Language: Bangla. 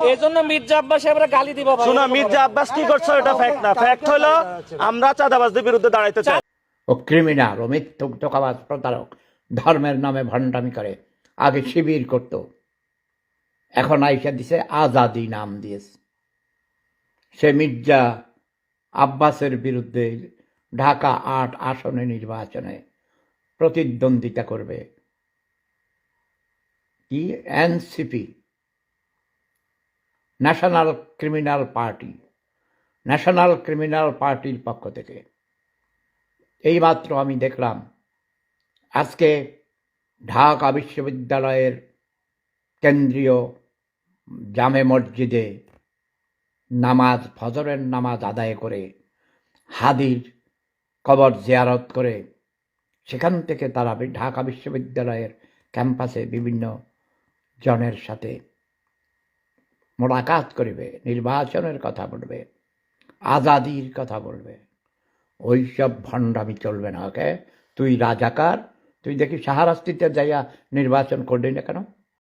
এই মির্জা আব্বাস সাহেবরা গালি দিবা ভাই মির্জা আব্বাস কি করছ এটা ফ্যাক্ট না। ফ্যাক্ট হলো আমরা চাঁদাবাজদের বিরুদ্ধে দাঁড়াইতে চাই। ও ক্রিমিনাল ও মিথ্যুক টোকাবাজ প্রতারক ধর্মের নামে ভণ্ডামি করে। আগে শিবির করত। এখন আইসা দিছে আজাদি নাম দিয়েছে। সে মির্জা আব্বাসের বিরুদ্ধে ঢাকা আট আসনে নির্বাচনে প্রতিদ্বন্দ্বিতা করবে। কি? NCP. National criminal party national criminal পার্টির পক্ষ থেকে। এইমাত্র আমি দেখলাম, আজকে ঢাকা বিশ্ববিদ্যালয়ের কেন্দ্রীয় জামে মসজিদে নামাজ, ফজরের নামাজ আদায় করে হাদির কবর জিয়ারত করে সেখান থেকে তারা ঢাকা বিশ্ববিদ্যালয়ের ক্যাম্পাসে বিভিন্ন জনের সাথে মোলাকাত করিবে, নির্বাচনের কথা বলবে, আজাদির কথা বলবে। ওইসব ভণ্ডামি চলবে না, ওকে? তুই রাজাকার, তুই দেখি সাহারাস্তিতে যাইয়া নির্বাচন করলি না কেন?